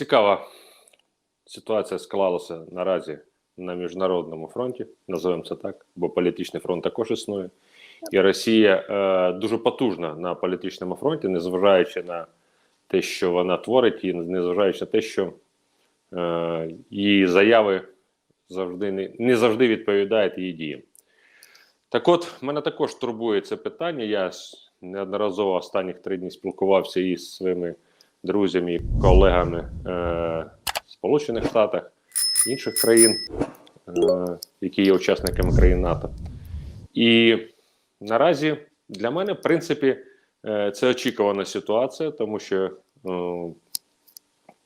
Цікава ситуація склалася наразі на міжнародному фронті, називаємо це так, бо політичний фронт також існує. І Росія е, дуже потужна на політичному фронті, незважаючи на те, що вона творить, і незважаючи на те, що е, її заяви завжди не, не завжди відповідають її діям. Так от, мене також турбує це питання. Я неодноразово останніх три дні спілкувався із своїми друзями і колегами е, в Сполучених Штатах, інших країн, е, які є учасниками країн НАТО. І наразі для мене, в принципі, е, це очікувана ситуація, тому що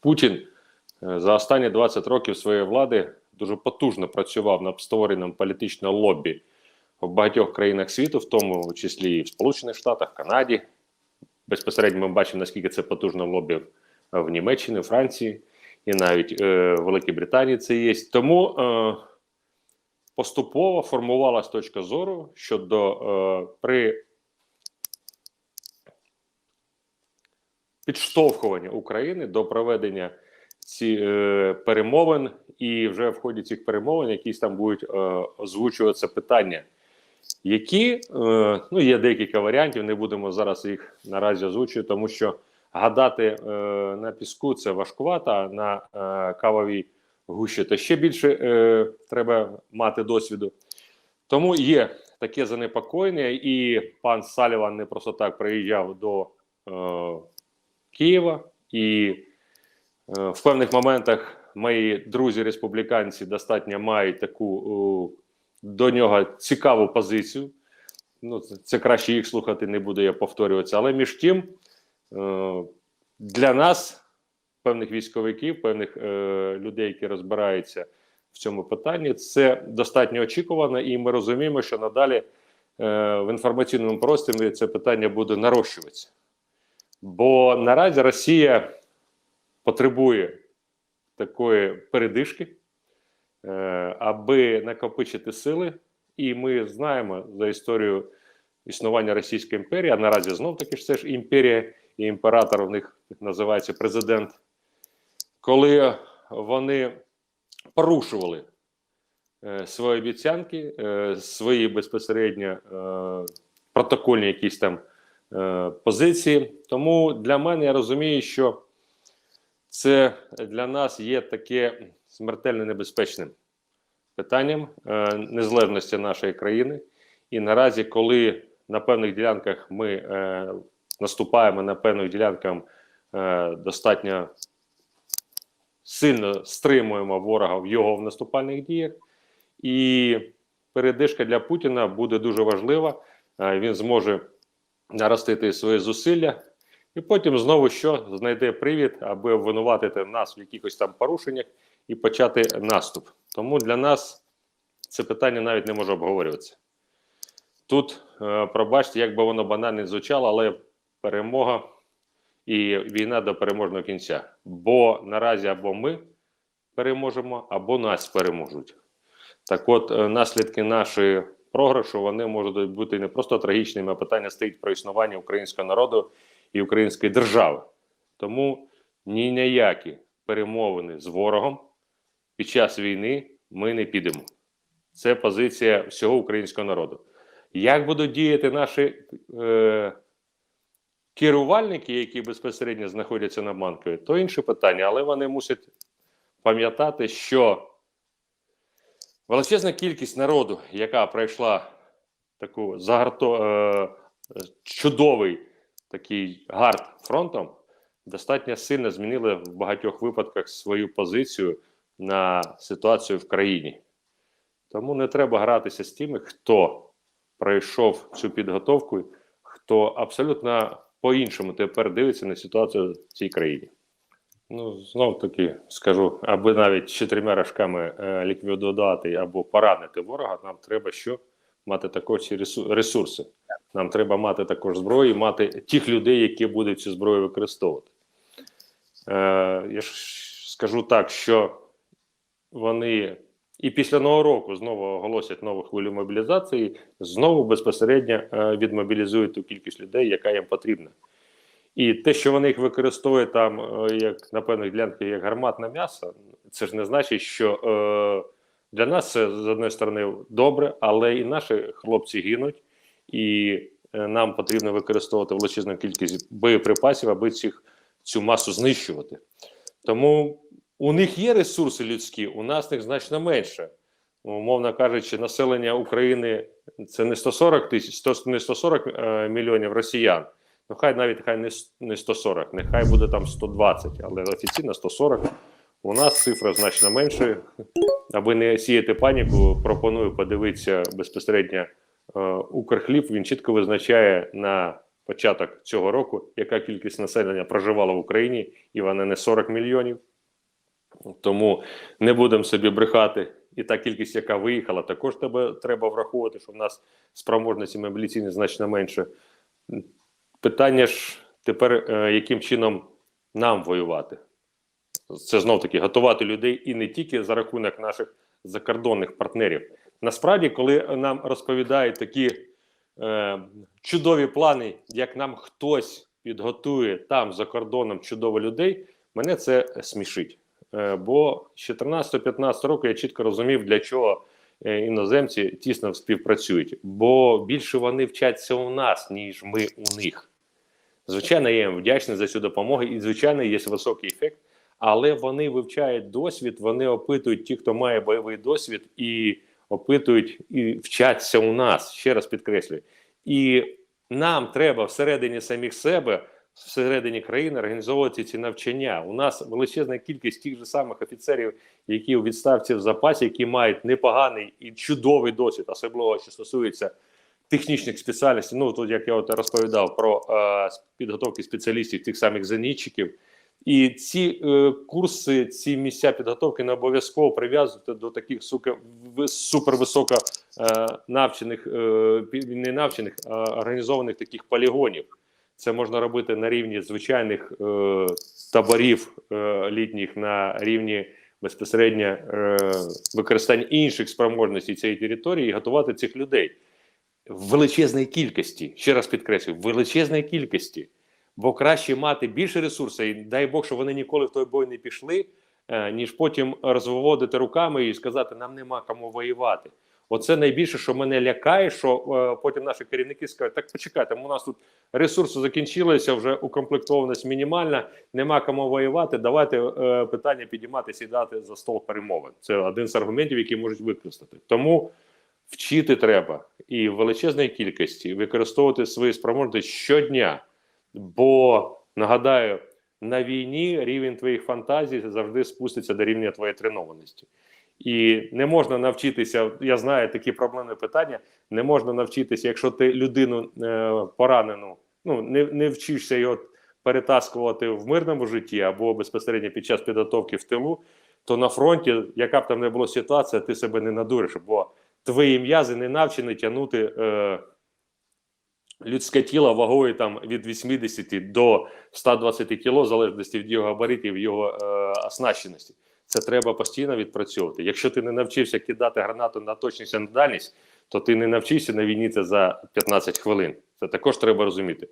Путін за останні 20 років своєї влади дуже потужно працював над створенням політичного лобі в багатьох країнах світу, в тому числі і в Сполучених Штатах, Канаді. Безпосередньо ми бачимо, наскільки це потужне лобі в- в Німеччині, в Франції і навіть е, в Великій Британії це є. Тому е, поступово формувалась точка зору щодо е, при підштовхування України до проведення ці е, перемовин, і вже в ході цих перемовин якісь там будуть е, озвучуватися питання, які е, ну є декілька варіантів. Не будемо зараз їх наразі озвучувати, тому що гадати е, на піску це важкувато, на е, кавовій гущі то ще більше треба мати досвіду. Тому є таке занепокоєння, і пан Саліван не просто так приїжджав до Києва, і в певних моментах мої друзі республіканці достатньо мають таку до нього цікаву позицію. Ну, це, краще їх слухати, не буду я повторюватися. Але між тим, е, для нас, певних військовиків, певних е, людей, які розбираються в цьому питанні, це достатньо очікувано, і ми розуміємо, що надалі е, в інформаційному просторі це питання буде нарощуватися. Бо наразі Росія потребує такої передишки, аби накопичити сили. І ми знаємо за історію існування Російської імперії, а наразі знов таки ж це ж імперія, і імператор у них називається президент, коли вони порушували е, свої обіцянки, е, свої безпосередньо е, протокольні якісь там е, позиції. Тому для мене я розумію, що це для нас є таке смертельно небезпечним питанням е, незалежності нашої країни. І наразі, коли на певних ділянках ми е, наступаємо на певних ділянках е, достатньо сильно стримуємо ворога в його в наступальних діях, і передишка для Путіна буде дуже важлива. Е, він зможе наростити свої зусилля, і потім знову що знайде привід, аби обвинуватити нас в якихось там порушеннях і почати наступ. Тому для нас це питання навіть не може обговорюватися. Тут, е, пробачте, як би воно банально звучало, але перемога і війна до переможного кінця. Бо наразі або ми переможемо, або нас переможуть. Так от, е, наслідки нашої програшу вони можуть бути не просто трагічними, а питання стоїть про існування українського народу і української держави. Тому ні на які перемовини з ворогом під час війни ми не підемо. Це позиція всього українського народу. Як будуть діяти наші е, керувальники, які безпосередньо знаходяться на Банкові, то інше питання, але вони мусять пам'ятати, що величезна кількість народу, яка пройшла таку загарто, е, чудовий такий гард фронтом, достатньо сильно змінили в багатьох випадках свою позицію на ситуацію в країні. Тому не треба гратися з тими, хто пройшов цю підготовку, хто абсолютно по-іншому тепер дивиться на ситуацію в цій країні. Ну, знов таки скажу, аби навіть чотирма рожками е, ліквідувати або поранити ворога, нам треба що? Мати також ці ресурси. Нам треба мати також зброю, мати тих людей, які будуть цю зброю використовувати. Е, я ж скажу так, що вони і після нового року знову оголосять нову хвилю мобілізації, знову безпосередньо е, відмобілізують ту кількість людей, яка їм потрібна. І те, що вони їх використовують там, е, як на певних ділянках, як гарматне м'ясо, це ж не значить, що е, для нас це з одної сторони добре, але і наші хлопці гинуть, і е, нам потрібно використовувати величезну кількість боєприпасів, аби цих, цю масу знищувати. Тому у них є ресурси людські, у нас їх значно менше. Умовно кажучи, населення України це не 140 тисяч, 100, не 140 е, мільйонів росіян. Ну, хай навіть хай не 140, нехай буде там 120, але офіційно 140. У нас цифра значно менше. Аби не сіяти паніку, пропоную подивитися безпосередньо е, Укрхліб. Він чітко визначає на початок цього року, яка кількість населення проживала в Україні, і вона не 40 мільйонів. Тому не будемо собі брехати. І та кількість, яка виїхала, також тебе треба враховувати, що в нас спроможності мобілізаційні значно менше. Питання ж тепер, е, яким чином нам воювати? Це знов таки готувати людей і не тільки за рахунок наших закордонних партнерів. Насправді, коли нам розповідають такі е, чудові плани, як нам хтось підготує там за кордоном чудово людей, мене це смішить. Е, бо з 14-15 року я чітко розумів, для чого е, іноземці тісно співпрацюють, бо більше вони вчаться у нас, ніж ми у них. Звичайно, я їм вдячний за цю допомогу, і звичайно, є високий ефект, але вони вивчають досвід, вони опитують ті, хто має бойовий досвід, і опитують і вчаться у нас. Ще раз підкреслюю. І нам треба всередині самих себе, всередині країни організовувати ці навчання. У нас величезна кількість тих же самих офіцерів, які у відставці в запасі, які мають непоганий і чудовий досвід, особливо що стосується технічних спеціальностей. Ну тут як я от розповідав про е, підготовки спеціалістів, тих самих зенітчиків. І ці е, курси, ці місця підготовки не обов'язково прив'язувати до таких сука, супервисоко е, навчених, е, не навчених, а організованих таких полігонів. Це можна робити на рівні звичайних е, таборів е, літніх, на рівні безпосередньо е, використання інших спроможностей цієї території і готувати цих людей в величезній кількості. Ще раз підкреслюю, в величезній кількості. Бо краще мати більше ресурсів, і дай Бог, що вони ніколи в той бой не пішли, е, ніж потім розводити руками і сказати, нам нема кому воювати. Оце найбільше, що мене лякає, що е, потім наші керівники скажуть, так почекайте, у нас тут ресурси закінчилися, вже укомплектованість мінімальна, нема кому воювати. Давайте е, питання підіймати, сідати за стол перемовин. Це один з аргументів, які можуть використати. Тому вчити треба і в величезній кількості використовувати свої спроможності щодня. Бо нагадаю, на війні рівень твоїх фантазій завжди спуститься до рівня твоєї тренованості. І не можна навчитися. Я знаю такі проблемні питання. Не можна навчитися, якщо ти людину е, поранену, ну не, не вчишся його перетаскувати в мирному житті або безпосередньо під час підготовки в тилу, то на фронті, яка б там не була ситуація, ти себе не надуриш, бо твої м'язи не навчені тягнути е, людське тіло вагою там від 80 до 120 кг, в залежності від його габаритів, його е, оснащеності. Це треба постійно відпрацьовувати. Якщо ти не навчився кидати гранату на точність і на дальність, то ти не навчишся на війні це за 15 хвилин. Це також треба розуміти.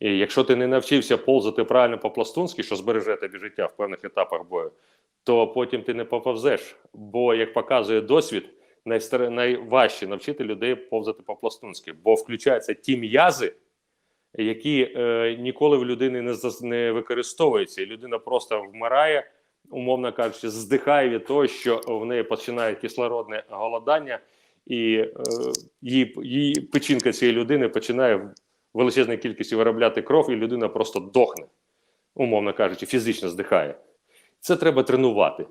І якщо ти не навчився ползати правильно по-пластунськи, що збереже тобі життя в певних етапах бою, то потім ти не поповзеш. Бо, як показує досвід, найстар... найважче навчити людей повзати по-пластунськи, бо включаються ті м'язи, які е, ніколи в людини не, не використовуються, і людина просто вмирає, умовно кажучи, здихає від того, що в неї починає кислородне голодання, і е, її, її печінка цієї людини починає величезній кількості виробляти кров, і людина просто дохне, умовно кажучи, фізично здихає. Це треба тренувати.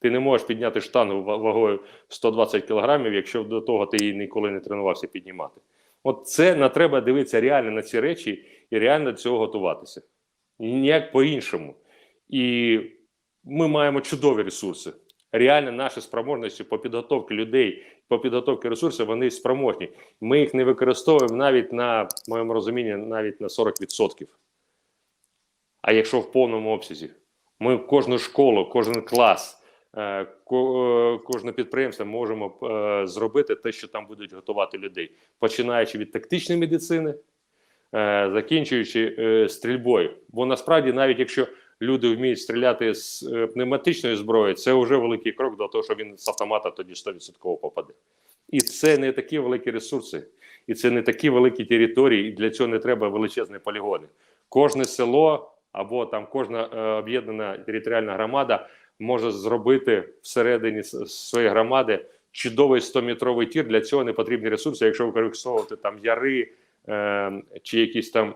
Ти не можеш підняти штангу вагою 120 кілограмів, якщо до того ти її ніколи не тренувався піднімати. От це на треба дивитися реально на ці речі і реально до цього готуватися. Ніяк по-іншому. І ми маємо чудові ресурси. Реально наші спроможності по підготовці людей, по підготовці ресурсів, вони спроможні. Ми їх не використовуємо навіть на моєму розумінні, навіть на 40%. А якщо в повному обсязі, ми кожну школу, кожен клас, е, е, кожне підприємство можемо е, зробити те, що там будуть готувати людей, починаючи від тактичної медицини, закінчуючи стрільбою. Бо насправді, навіть якщо люди вміють стріляти з е, пневматичної зброї, це вже великий крок до того, що він з автомата тоді 100% попаде. І це не такі великі ресурси, і це не такі великі території, і для цього не треба величезні полігони. Кожне село або там кожна е, об'єднана територіальна громада може зробити всередині своєї громади чудовий 100-метровий тір. Для цього не потрібні ресурси, якщо використовувати там яри е, чи якісь там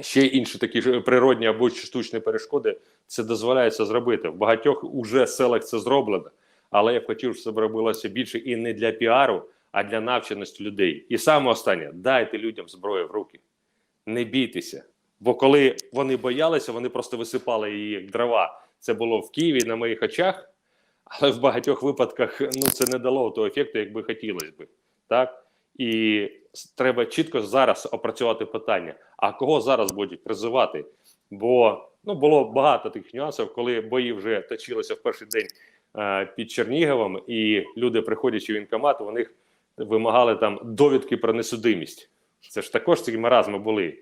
ще інші такі ж природні або штучні перешкоди, це дозволяється зробити. В багатьох уже селах це зроблено, але я б хотів, щоб це робилося більше і не для піару, а для навченості людей. І саме останнє дайте людям зброю в руки, не бійтеся. Бо коли вони боялися, вони просто висипали її як дрова. Це було в Києві на моїх очах, але в багатьох випадках ну це не дало того ефекту, як би хотілося би. Так і треба чітко зараз опрацювати питання. А кого зараз будуть призивати? Бо ну було багато тих нюансів, коли бої вже точилися в перший день е, під Черніговом, і люди, приходячи в вінкомат, у них вимагали там довідки про несудимість. Це ж також ці маразми були.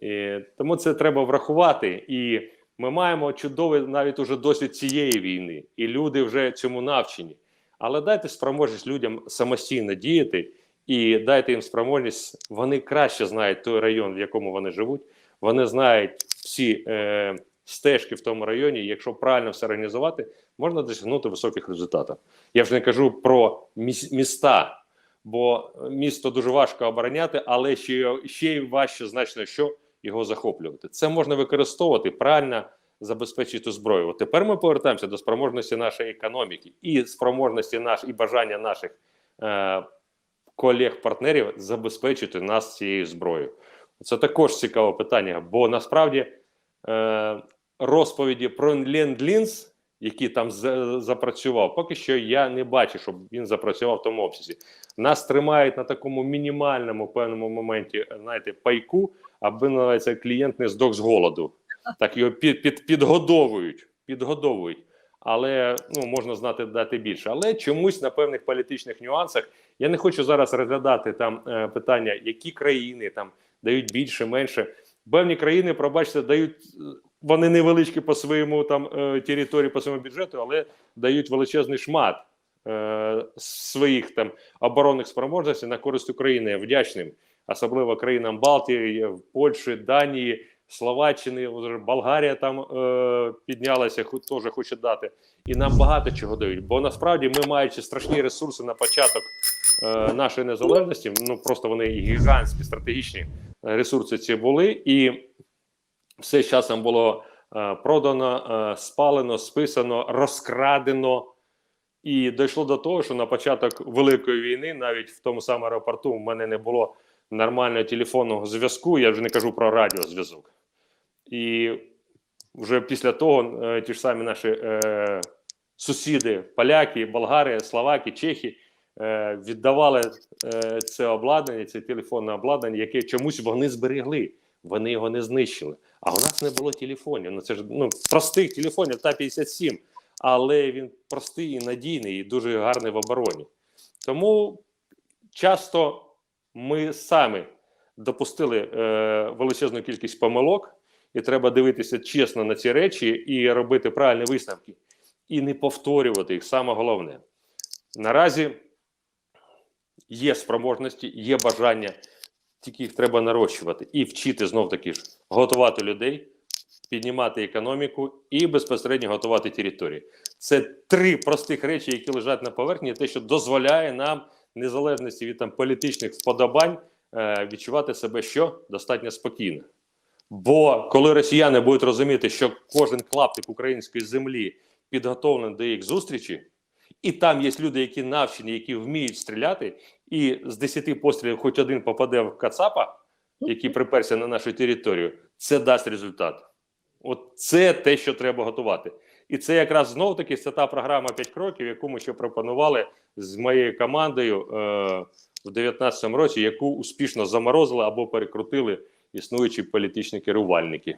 І, тому це треба врахувати. І ми маємо чудовий навіть уже досвід цієї війни, і люди вже цьому навчені. Але дайте спроможність людям самостійно діяти, і дайте їм спроможність. Вони краще знають той район, в якому вони живуть. Вони знають всі е, стежки в тому районі. Якщо правильно все організувати, можна досягнути високих результатів. Я вже не кажу про міс- міста, бо місто дуже важко обороняти, але ще, ще й важче значно, що його захоплювати. Це можна використовувати правильно забезпечити зброю. От тепер ми повертаємося до спроможності нашої економіки і спроможності наш і бажання наших е, колег-партнерів забезпечити нас цією зброєю. Це також цікаве питання, бо насправді е, розповіді про ленд-лінз, який там запрацював, поки що я не бачу, щоб він запрацював в тому обсязі. Нас тримають на такому мінімальному певному моменті, знаєте, пайку, аби називається клієнт не здох з голоду. Так його під, під, підгодовують, підгодовують. Але ну можна знати дати більше. Але чомусь на певних політичних нюансах я не хочу зараз розглядати там е, питання, які країни там дають більше, менше. Певні країни, пробачте, дають е, вони невеличкі по своєму там е, території, по своєму бюджету, але дають величезний шмат е, своїх там оборонних спроможностей на користь України. Вдячним, особливо країнам Балтії, Польщі, Данії, Словаччини, Болгарія там е, піднялася, теж хоче дати. І нам багато чого дають. Бо насправді ми, маючи страшні ресурси на початок нашої незалежності, ну просто вони гігантські стратегічні е, ресурси ці були, і все з часом було е, продано, е, спалено, списано, розкрадено. І дійшло до того, що на початок Великої війни, навіть в тому самому аеропорту, в мене не було нормального телефонного зв'язку. Я вже не кажу про радіозв'язок. І вже після того е, ті ж самі наші е, сусіди, поляки, болгари, словаки, чехи е, віддавали е, це обладнання, це телефонне обладнання, яке чомусь вони зберегли. Вони його не знищили. А у нас не було телефонів. Ну це ж ну простих телефонів та 57 але він простий і надійний, і дуже гарний в обороні. Тому часто ми самі допустили е, величезну кількість помилок, і треба дивитися чесно на ці речі і робити правильні висновки, і не повторювати їх. Саме головне. Наразі є спроможності, є бажання, тільки їх треба нарощувати і вчити знов таки ж готувати людей, піднімати економіку і безпосередньо готувати території. Це три простих речі, які лежать на поверхні, те, що дозволяє нам, незалежності від там політичних вподобань, е, відчувати себе що достатньо спокійно. Бо коли росіяни будуть розуміти, що кожен клаптик української землі підготовлений до їх зустрічі, і там є люди, які навчені, які вміють стріляти, і з 10 пострілів хоч один попаде в Кацапа, який приперся на нашу територію, це дасть результат. От це те, що треба готувати. І це якраз знову таки це та програма 5 кроків, яку ми ще пропонували з моєю командою е, в 2019 році, яку успішно заморозили або перекрутили існуючі політичні керувальники.